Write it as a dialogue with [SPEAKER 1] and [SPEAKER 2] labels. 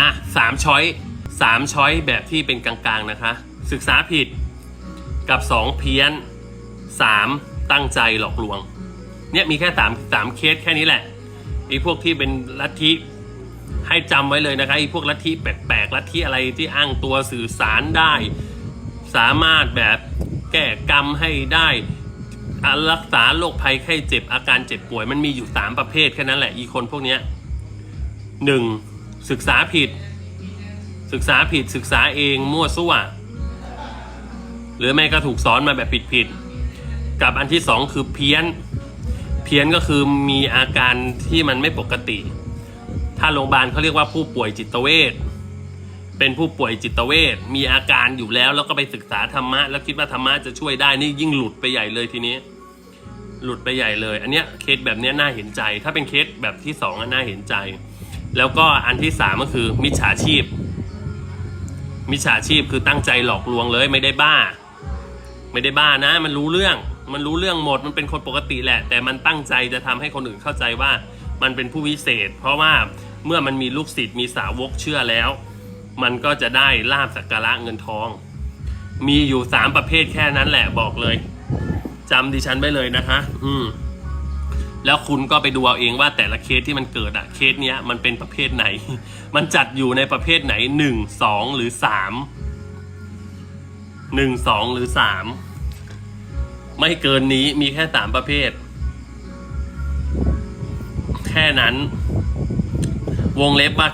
[SPEAKER 1] อะสามช้อยสามช้อยแบบที่เป็นกลางๆนะคะ ศึกษาผิดกับสองเพี้ยนสามตั้งใจหลอกลวง เนี่ยมีแค่สามสามเคสแค่นี้แหละไอ้พวกที่เป็นลัทธิให้จำไว้เลยนะคะไอ้พวกลัทธิแปลกๆลัทธิอะไรที่อ้างตัวสื่อสารได้ สามารถแบบแก้กรรมให้ได้รักษาโรคภัยไข้เจ็บอาการเจ็บป่วย มันมีอยู่สามประเภทแค่นั้นแหละอีคนพวกเนี้ยหนึ่ง ศึกษาผิด ศึกษาผิดศึกษาเองมั่วซั่วหรือไม่ก็ถูกสอนมาแบบผิดๆกับอันที่สองคือเพี้ยน เพี้ยนก็คือมีอาการที่มันไม่ปกติ ถ้าโรงพยาบาลเขาเรียกว่าผู้ป่วยจิตเวชเป็นผู้ป่วยจิตเวชมีอาการอยู่แล้วแล้วก็ไปศึกษาธรรมะ แล้วคิดว่าธรรมะจะช่วยได้นี่ยิ่งหลุดไปใหญ่เลยทีนี้ หลุดไปใหญ่เลย อันเนี้ยเคสแบบเนี้ยน่าเห็นใจ ถ้าเป็นเคสแบบที่สองอะน่าเห็นใจ แล้วก็อันที่สามก็คือมิจฉาชีพ มิจฉาชีพคือตั้งใจหลอกลวงเลยไม่ได้บ้า ไม่ได้บ้านะ มันรู้เรื่อง มันรู้เรื่องหมดมันเป็นคนปกติแหละ แต่มันตั้งใจจะทำให้คนอื่นเข้าใจว่ามันเป็นผู้วิเศษ เพราะว่าเมื่อมันมีลูกศิษย์มีสาวกเชื่อแล้ว มันก็จะได้ลาบสักการะเงินทอง มีอยู่สามประเภทแค่นั้นแหละบอกเลยจำดิฉันไว้เลยนะคะ อืม แล้วคุณก็ไปดูเอาเองว่าแต่ละเคสที่มันเกิดอะเคสเนี้ยมันเป็นประเภทไหน มันจัดอยู่ในประเภทไหนหนึ่งสองหรือสามหนึ่งสองหรือสามไม่เกินนี้มีแค่สามประเภท แค่นั้น วงเล็บว่า